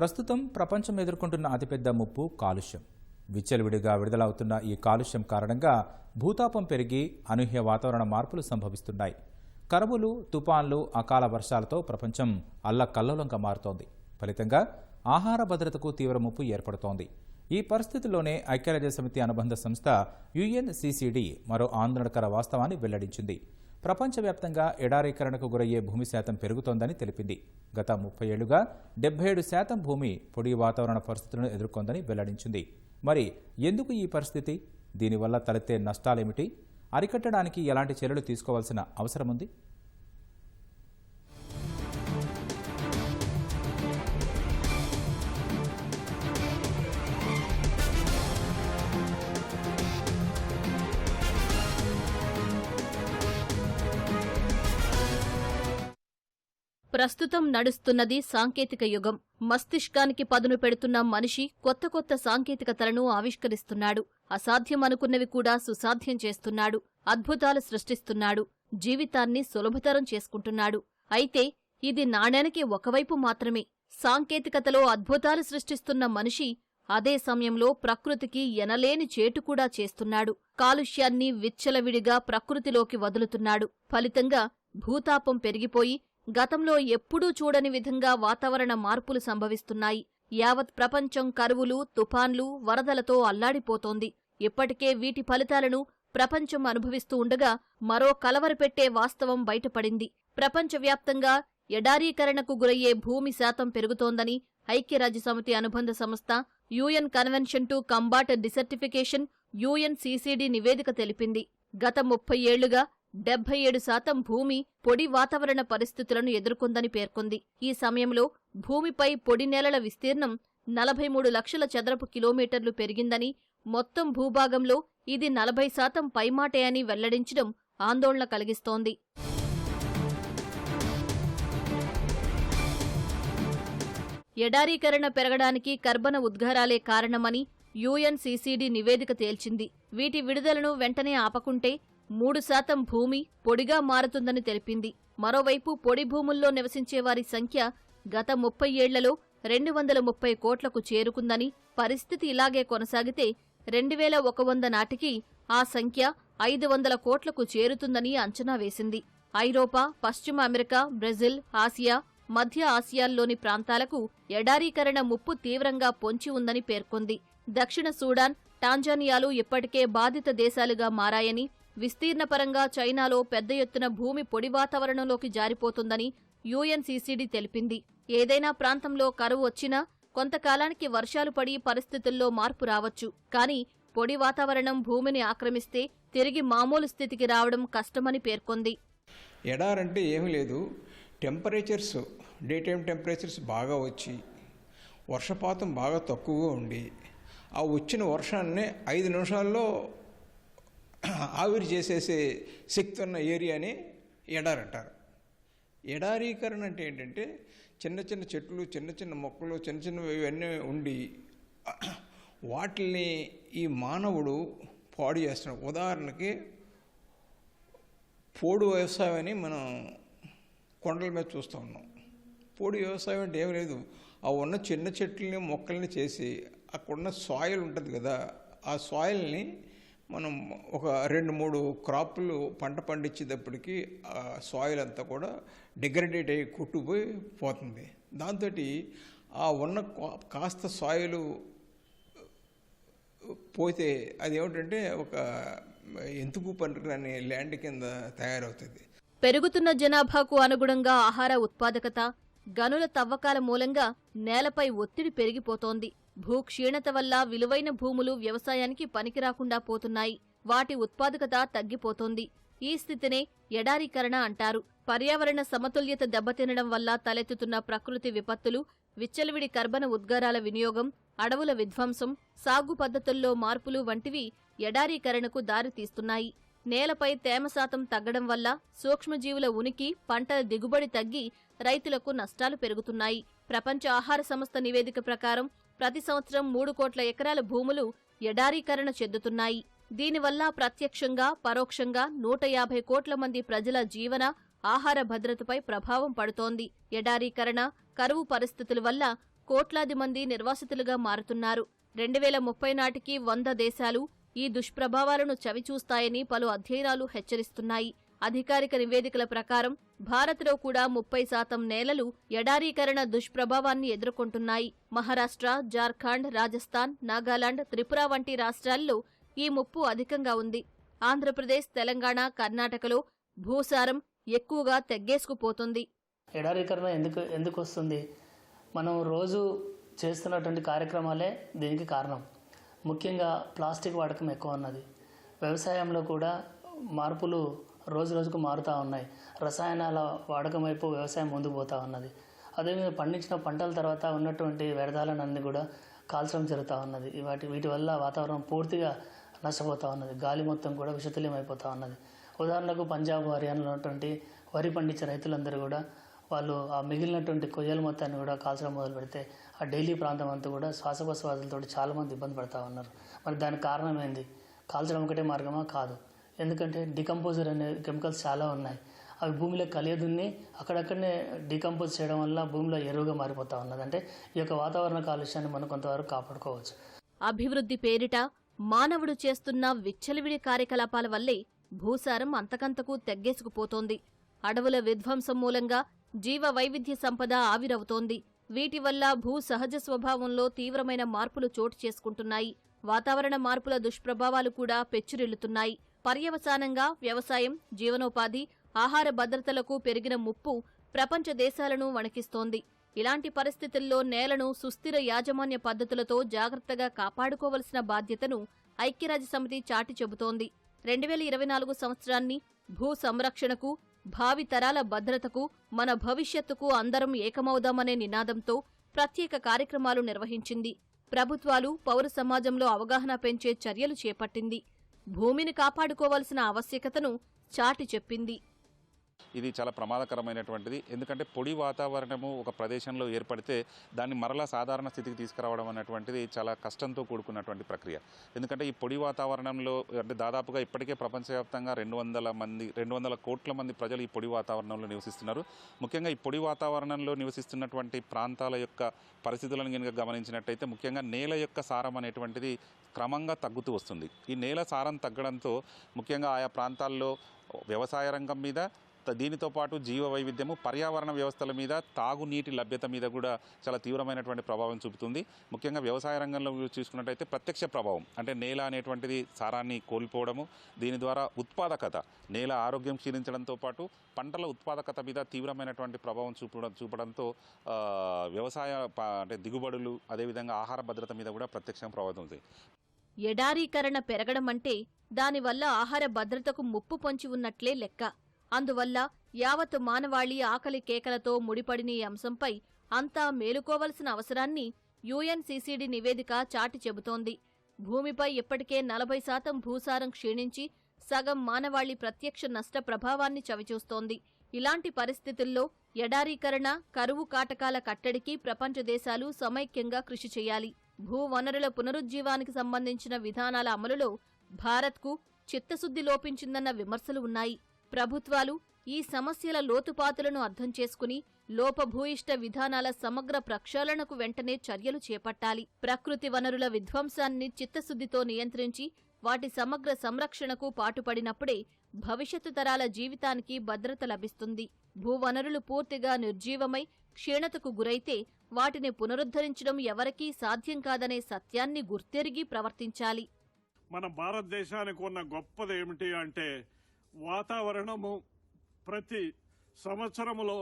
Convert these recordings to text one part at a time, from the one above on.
ప్రస్తుతం ప్రపంచం ఎదుర్కొంటున్న అతిపెద్ద ముప్పు కాలుష్యం. విచ్చలవిడిగా విడుదలవుతున్న ఈ కాలుష్యం కారణంగా భూతాపం పెరిగి అనూహ్య వాతావరణ మార్పులు సంభవిస్తున్నాయి. కరువులు తుపాన్లు అకాల వర్షాలతో ప్రపంచం అల్లకల్లోలంగా మారుతోంది. ఫలితంగా ఆహార భద్రతకు తీవ్ర ముప్పు ఏర్పడుతోంది. ఈ పరిస్థితుల్లోనే ఐక్యరాజ్య సమితి అనుబంధ సంస్థ యుఎన్సిసిడి మరో ఆందోళనకర వాస్తవాన్ని వెల్లడించింది. ప్రపంచవ్యాప్తంగా ఎడారీకరణకు గురయ్యే భూమి శాతం పెరుగుతోందని తెలిపింది. గత ముప్పై ఏళ్ళుగా డెబ్బై ఏడు శాతం భూమి పొడి వాతావరణ పరిస్థితులను ఎదుర్కొందని వెల్లడించింది. మరి ఎందుకు ఈ పరిస్థితి? దీనివల్ల తలెత్తే నష్టాలేమిటి? అరికట్టడానికి ఎలాంటి చర్యలు తీసుకోవాల్సిన అవసరం ప్రస్తుతం నడుస్తున్నది సాంకేతిక యుగం. మస్తిష్కానికి పదును పెడుతున్న మనిషి కొత్త కొత్త సాంకేతికతలను ఆవిష్కరిస్తున్నాడు. అసాధ్యమనుకున్నవి కూడా సుసాధ్యం చేస్తున్నాడు. అద్భుతాలు సృష్టిస్తున్నాడు. జీవితాన్ని సులభతరం చేసుకుంటున్నాడు. అయితే ఇది నాణ్యానికి ఒకవైపు మాత్రమే. సాంకేతికతలో అద్భుతాలు సృష్టిస్తున్న మనిషి అదే సమయంలో ప్రకృతికి ఎనలేని చేటు కూడా చేస్తున్నాడు. కాలుష్యాన్ని విచ్చలవిడిగా ప్రకృతిలోకి వదులుతున్నాడు. ఫలితంగా భూతాపం పెరిగిపోయి గతంలో ఎప్పుడూ చూడని విధంగా వాతావరణ మార్పులు సంభవిస్తున్నాయి. యావత్ ప్రపంచం కరువులు తుఫాన్లు వరదలతో అల్లాడిపోతోంది. ఇప్పటికే వీటి ఫలితాలను ప్రపంచం అనుభవిస్తూ ఉండగా మరో కలవరపెట్టే వాస్తవం బయటపడింది. ప్రపంచవ్యాప్తంగా ఎడారీకరణకు గురయ్యే భూమి శాతం పెరుగుతోందని ఐక్యరాజ్యసమితి అనుబంధ సంస్థ UN convention to combat desertification UNCCD నివేదిక తెలిపింది. గత ముప్పై ఏళ్ళుగా డెబ్బై ఏడు శాతం భూమి పొడి వాతావరణ పరిస్థితులను ఎదుర్కొందని పేర్కొంది. ఈ సమయంలో భూమిపై పొడి నేలల విస్తీర్ణం నలభై మూడు లక్షల చదరపు కిలోమీటర్లు పెరిగిందని మొత్తం భూభాగంలో ఇది నలభై శాతం పైమాటే అని వెల్లడించడం ఆందోళన కలిగిస్తోంది. ఎడారీకరణ పెరగడానికి కర్బన ఉద్గారాలే కారణమని యుఎన్సిసిడి నివేదిక తేల్చింది. వీటి విడుదలను వెంటనే ఆపకుంటే మూడు శాతం భూమి పొడిగా మారుతుందని తెలిపింది. మరోవైపు పొడి భూముల్లో నివసించే వారి సంఖ్య గత ముప్పై ఏళ్ళలో రెండు వందల ముప్పై కోట్లకు చేరుకుందని పరిస్థితి ఇలాగే కొనసాగితే రెండు వేల ఒక వంద నాటికి ఆ సంఖ్య ఐదు వందల కోట్లకు చేరుతుందని అంచనా వేసింది. ఐరోపా పశ్చిమ అమెరికా బ్రెజిల్ ఆసియా మధ్య ఆసియాల్లోని ప్రాంతాలకు ఎడారీకరణ ముప్పు తీవ్రంగా పొంచి ఉందని పేర్కొంది. దక్షిణ సూడాన్ టాంజానియాలు ఇప్పటికే బాధిత దేశాలుగా మారాయని విస్తీర్ణపరంగా చైనాలో పెద్ద ఎత్తున భూమి పొడి వాతావరణంలోకి జారిపోతుందని యుఎన్సీసీడీ తెలిపింది. ఏదైనా ప్రాంతంలో కరువు వచ్చినా కొంతకాలానికి వర్షాలు పడి పరిస్థితుల్లో మార్పు రావచ్చు. కానీ పొడి వాతావరణం భూమిని ఆక్రమిస్తే తిరిగి మామూలు స్థితికి రావడం కష్టమని పేర్కొంది. ఎడారంటే ఏమీ లేదు. టెంపరేచర్స్ డే టైం టెంపరేచర్స్ బాగా వచ్చి వర్షపాతం బాగా తక్కువగా ఉండి ఆ వచ్చిన వర్షాన్ని ఐదు నిమిషాల్లో ఆవిరి చేసేసే శక్తి ఉన్న ఏరియాని ఎడారంటారు. ఎడారీకరణ అంటే ఏంటంటే చిన్న చిన్న చెట్లు చిన్న చిన్న మొక్కలు చిన్న చిన్నవి ఇవన్నీ ఉండి వాటిని ఈ మానవుడు పాడు చేస్తున్నాడు. ఉదాహరణకి పోడు వ్యవసాయం అని మనం కొండల మీద చూస్తూ ఉన్నాం. పోడు వ్యవసాయం అంటే ఏం లేదు. ఆ ఉన్న చిన్న చెట్లని మొక్కల్ని చేసి అక్కడున్న సాయిల్ ఉంటుంది కదా ఆ సాయిల్ని మనం ఒక రెండు మూడు క్రాపులు పంట పండించేటప్పటికి ఆ సాయిల్ అంతా కూడా డిగ్రేడేట్ అయ్యి కొట్టుపోయి పోతుంది. దాంతో ఆ ఉన్న కాస్త సాయిల్ పోతే అది ఏమిటంటే ఒక ఎందుకు పనికిరాని ల్యాండ్ కింద తయారవుతుంది. పెరుగుతున్న జనాభాకు అనుగుణంగా ఆహార ఉత్పాదకత గనుల తవ్వకాల మూలంగా నేలపై ఒత్తిడి పెరిగిపోతోంది. భూక్షీణత వల్ల విలువైన భూములు వ్యవసాయానికి పనికిరాకుండా పోతున్నాయి. వాటి ఉత్పాదకత తగ్గిపోతోంది. ఈ స్థితినే ఎడారీకరణ అంటారు. పర్యావరణ సమతుల్యత దెబ్బతినడం వల్ల తలెత్తుతున్న ప్రకృతి విపత్తులు విచ్చలవిడి కర్బన ఉద్గారాల వినియోగం అడవుల విధ్వంసం సాగు పద్ధతుల్లో మార్పులు వంటివి ఎడారీకరణకు దారితీస్తున్నాయి. నేలపై తేమ శాతం తగ్గడం వల్ల సూక్ష్మజీవుల ఉనికి పంటల దిగుబడి తగ్గి రైతులకు నష్టాలు పెరుగుతున్నాయి. ప్రపంచ ఆహార సంస్థ నివేదిక ప్రకారం ప్రతి సంవత్సరం మూడు కోట్ల ఎకరాల భూములు ఎడారీకరణ చెందుతున్నాయి. దీనివల్ల ప్రత్యక్షంగా పరోక్షంగా నూట యాభై కోట్ల మంది ప్రజల జీవన ఆహార భద్రతపై ప్రభావం పడుతోంది. ఎడారీకరణ కరువు పరిస్థితుల వల్ల కోట్లాది మంది నిర్వాసితులుగా మారుతున్నారు. రెండు వేల ముప్పై నాటికి వంద దేశాలు ఈ దుష్ప్రభావాలను చవిచూస్తాయని పలు అధ్యయనాలు హెచ్చరిస్తున్నాయి. అధికారిక నివేదికల ప్రకారం భారత్లో కూడా ముప్పై శాతం నేలలు ఎడారీకరణ దుష్ప్రభావాన్ని ఎదుర్కొంటున్నాయి. మహారాష్ట్ర జార్ఖండ్ రాజస్థాన్ నాగాలాండ్ త్రిపుర వంటి రాష్ట్రాల్లో ఈ ముప్పు అధికంగా ఉంది. ఆంధ్రప్రదేశ్ తెలంగాణ కర్ణాటకలో భూసారం ఎక్కువగా తెగ్గేసుకుపోతుంది. ఎడారీకరణ ఎందుకు ఎందుకు వస్తుంది మనం రోజు చేస్తున్నటువంటి కార్యక్రమాలే దీనికి కారణం. ముఖ్యంగా ప్లాస్టిక్ వాడకం ఎక్కువ ఉన్నది. వ్యవసాయంలో కూడా మార్పులు రోజు రోజుకు మారుతూ ఉన్నాయి. రసాయనాల వాడకం వైపు వ్యవసాయం ముందుకు పోతూ ఉన్నది. అదేవిధంగా పండించిన పంటల తర్వాత ఉన్నటువంటి వ్యర్థాలన్నీ కూడా కాల్చడం జరుగుతూ ఉన్నది. వాటి వీటి వల్ల వాతావరణం పూర్తిగా నష్టపోతూ ఉన్నది. గాలి మొత్తం కూడా విషతుల్యం అయిపోతూ ఉన్నది. ఉదాహరణకు పంజాబ్ హర్యానాలో ఉన్నటువంటి వరి పండించే రైతులందరూ కూడా వాళ్ళు ఆ మిగిలినటువంటి కొయ్యల మొత్తాన్ని కూడా కాల్చడం మొదలు పెడితే ఆ ఢిల్లీ ప్రాంతం అంతా కూడా శ్వాసకోశ వ్యాధులతో చాలామంది ఇబ్బంది పడతా ఉన్నారు. మరి దానికి కారణం ఏంది? కాల్చడం ఒకటే మార్గమా? కాదు. ఎందుకంటే డికంపోజర్ అనే కెమికల్స్ చాలా ఉన్నాయి. అవి భూమిలో కలియదున్ని అక్కడక్కడనే డికంపోజ్ చేయడం వల్ల భూమిలో ఎరువుగా మారిపోతా ఉన్నది. అంటే ఈ యొక్క వాతావరణ కాలుష్యాన్ని మనం కొంతవరకు కాపాడుకోవచ్చు. అభివృద్ధి పేరిట మానవుడు చేస్తున్న విచ్చలవిడి కార్యకలాపాల వల్లే భూసారం అంతకంతకు తగ్గేసుకుపోతోంది. అడవుల విధ్వంసం మూలంగా జీవ వైవిధ్య సంపద ఆవిరవుతోంది. వీటి వల్ల భూ సహజ స్వభావంలో తీవ్రమైన మార్పులు చోటు చేసుకుంటున్నాయి. వాతావరణ మార్పుల దుష్ప్రభావాలు కూడా పెచ్చురిల్లుతున్నాయి. పర్యవసానంగా వ్యవసాయం జీవనోపాధి ఆహార భద్రతలకు పెరిగిన ముప్పు ప్రపంచ దేశాలను వణికిస్తోంది. ఇలాంటి పరిస్థితుల్లో నేలను సుస్థిర యాజమాన్య పద్ధతులతో జాగ్రత్తగా కాపాడుకోవలసిన బాధ్యతను ఐక్యరాజ్యసమితి చాటి చెబుతోంది. రెండు వేల ఇరవై నాలుగు సంవత్సరాన్ని భూ సంరక్షణకు భావి తరాల భద్రతకు మన భవిష్యత్తుకు అందరం ఏకమవుదామనే నినాదంతో ప్రత్యేక కార్యక్రమాలు నిర్వహించింది. ప్రభుత్వాలు పౌర సమాజంలో అవగాహన పెంచే చర్యలు చేపట్టింది. భూమిని కాపాడుకోవలసిన ఆవశ్యకతను చాటి చెప్పింది. ఇది చాలా ప్రమాదకరమైనటువంటిది. ఎందుకంటే పొడి వాతావరణము ఒక ప్రదేశంలో ఏర్పడితే దాన్ని మరలా సాధారణ స్థితికి తీసుకురావడం అనేటువంటిది చాలా కష్టంతో కూడుకున్నటువంటి ప్రక్రియ. ఎందుకంటే ఈ పొడి వాతావరణంలో అంటే దాదాపుగా ఇప్పటికే ప్రపంచవ్యాప్తంగా రెండు వందల మంది రెండు వందల కోట్ల మంది ప్రజలు ఈ పొడి వాతావరణంలో నివసిస్తున్నారు. ముఖ్యంగా ఈ పొడి వాతావరణంలో నివసిస్తున్నటువంటి ప్రాంతాల యొక్క పరిస్థితులను కనుక గమనించినట్టయితే ముఖ్యంగా నేల యొక్క సారం అనేటువంటిది క్రమంగా తగ్గుతూ వస్తుంది. ఈ నేల సారం తగ్గడంతో ముఖ్యంగా ఆయా ప్రాంతాల్లో వ్యవసాయ రంగం మీద దీనితో పాటు జీవ వైవిధ్యము పర్యావరణ వ్యవస్థల మీద తాగునీటి లభ్యత మీద కూడా చాలా తీవ్రమైనటువంటి ప్రభావం చూపుతుంది. ముఖ్యంగా వ్యవసాయ రంగంలో చూసుకున్నట్టయితే ప్రత్యక్ష ప్రభావం అంటే నేల అనేటువంటిది సారాన్ని కోల్పోవడము దీని ద్వారా ఉత్పాదకత నేల ఆరోగ్యం క్షీణించడంతో పాటు పంటల ఉత్పాదకత మీద తీవ్రమైనటువంటి ప్రభావం చూపడం చూపడంతో వ్యవసాయ అంటే దిగుబడులు అదేవిధంగా ఆహార భద్రత మీద కూడా ప్రత్యక్షంగా ప్రభావితం ఉంది. ఎడారీకరణ పెరగడమంటే దానివల్ల ఆహార భద్రతకు ముప్పు పొంచి ఉన్నట్లే లెక్క. అందువల్ల యావత్ మానవాళి ఆకలి కేకలతో ముడిపడిన ఈ అంశంపై అంతా మేలుకోవలసిన అవసరాన్ని యుఎన్సీసీడీ నివేదిక చాటి చెబుతోంది. భూమిపై ఇప్పటికే నలభై శాతం భూసారం క్షీణించి సగం మానవాళి ప్రత్యక్ష నష్ట ప్రభావాన్ని చవిచూస్తోంది. ఇలాంటి పరిస్థితుల్లో ఎడారీకరణ కరువు కాటకాల కట్టడికి ప్రపంచ దేశాలు సమైక్యంగా కృషి చేయాలి. భూవనరుల పునరుజ్జీవానికి సంబంధించిన విధానాల అమలులో భారత్కు చిత్తశుద్ధి లోపించిందన్న విమర్శలు ఉన్నాయి. ప్రభుత్వాలు ఈ సమస్యల లోతుపాతులను అర్థం చేసుకుని లోపభూయిష్ట విధానాల సమగ్ర ప్రక్షాళనకు వెంటనే చర్యలు చేపట్టాలి. ప్రకృతి వనరుల విధ్వంసాన్ని చిత్తశుద్ధితో నియంత్రించి వాటి సమగ్ర సంరక్షణకు పాటుపడినప్పుడే భవిష్యత్తు తరాల జీవితానికి భద్రత లభిస్తుంది. భూవనరులు పూర్తిగా నిర్జీవమై క్షీణతకు గురైతే వాటిని పునరుద్ధరించడం ఎవరికీ సాధ్యం కాదనే సత్యాన్ని గుర్తెరిగి ప్రవర్తించాలి. మన భారతదేశానికి ఉన్న గొప్పది ఏమిటి అంటే వాతావరణము ప్రతి సంవత్సరములో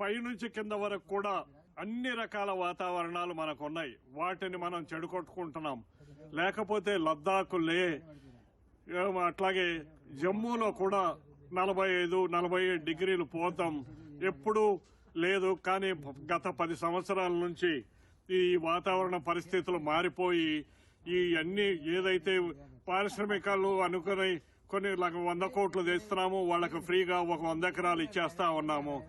పైనుంచి కింద వరకు కూడా అన్ని రకాల వాతావరణాలు మనకు ఉన్నాయి వాటిని మనం చెడుకొట్టుకుంటున్నాం లేకపోతే లద్దాఖు లే. అట్లాగే జమ్మూలో కూడా నలభై ఐదు నలభై ఏడు డిగ్రీలు పోతాం. ఎప్పుడూ లేదు కానీ గత పది సంవత్సరాల నుంచి ఈ వాతావరణ పరిస్థితులు మారిపోయి ఈ అన్ని ఏదైతే పారిశ్రామికాలు అనుకుని కొన్ని వంద కోట్లు తెస్తున్నాము వాళ్ళకు ఫ్రీగా ఒక వంద ఎకరాలు ఇచ్చేస్తా ఉన్నాము.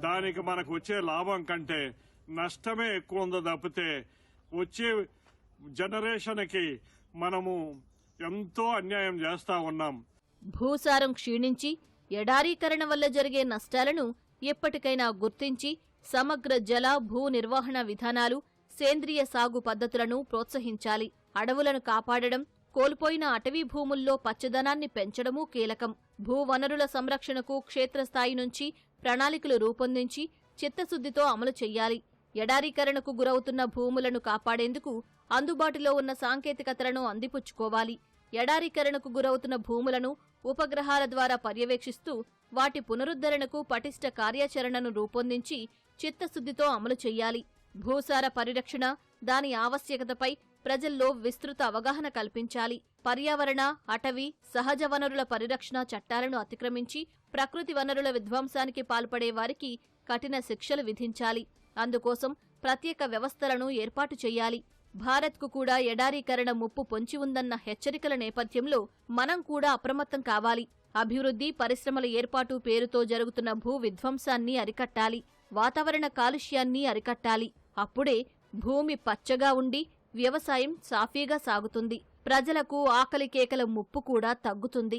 దానికి మనకు వచ్చే లాభం కంటే నష్టమే ఎక్కువ ఉందో తప్పితే వచ్చే జనరేషన్కి మనము ఎంతో అన్యాయం చేస్తా ఉన్నాం. భూసారం క్షీణించి ఎడారీకరణ వల్ల జరిగే నష్టాలను ఎప్పటికైనా గుర్తించి సమగ్ర జల భూ నిర్వహణ విధానాలు సేంద్రియ సాగు పద్ధతులను ప్రోత్సహించాలి. అడవులను కాపాడడం కోల్పోయిన అటవీ భూముల్లో పచ్చదనాన్ని పెంచడమూ కీలకం. భూవనరుల సంరక్షణకు క్షేత్రస్థాయి నుంచి ప్రణాళికలు రూపొందించి చిత్తశుద్ధితో అమలు చెయ్యాలి. ఎడారీకరణకు గురవుతున్న భూములను కాపాడేందుకు అందుబాటులో ఉన్న సాంకేతికతలను అందిపుచ్చుకోవాలి. ఎడారీకరణకు గురవుతున్న భూములను ఉపగ్రహాల ద్వారా పర్యవేక్షిస్తూ వాటి పునరుద్ధరణకు పటిష్ట కార్యాచరణను రూపొందించి చిత్తశుద్ధితో అమలు చెయ్యాలి. భూసార పరిరక్షణ దాని ఆవశ్యకతపై ప్రజల్లో విస్తృత అవగాహన కల్పించాలి. పర్యావరణ అటవీ సహజ వనరుల పరిరక్షణ చట్టాలను అతిక్రమించి ప్రకృతి వనరుల విధ్వంసానికి పాల్పడే వారికి కఠిన శిక్షలు విధించాలి. అందుకోసం ప్రత్యేక వ్యవస్థలను ఏర్పాటు చేయాలి. భారత్కు కూడా ఎడారీకరణ ముప్పు పొంచి ఉందన్న హెచ్చరికల నేపథ్యంలో మనం కూడా అప్రమత్తం కావాలి. అభివృద్ధి పరిశ్రమల ఏర్పాటు పేరుతో జరుగుతున్న భూ విధ్వంసాన్ని అరికట్టాలి. వాతావరణ కాలుష్యాన్ని అరికట్టాలి. అప్పుడే భూమి పచ్చగా ఉండి వ్యవసాయం సాఫీగా సాగుతుంది. ప్రజలకు ఆకలి కేకల ముప్పు కూడా తగ్గుతుంది.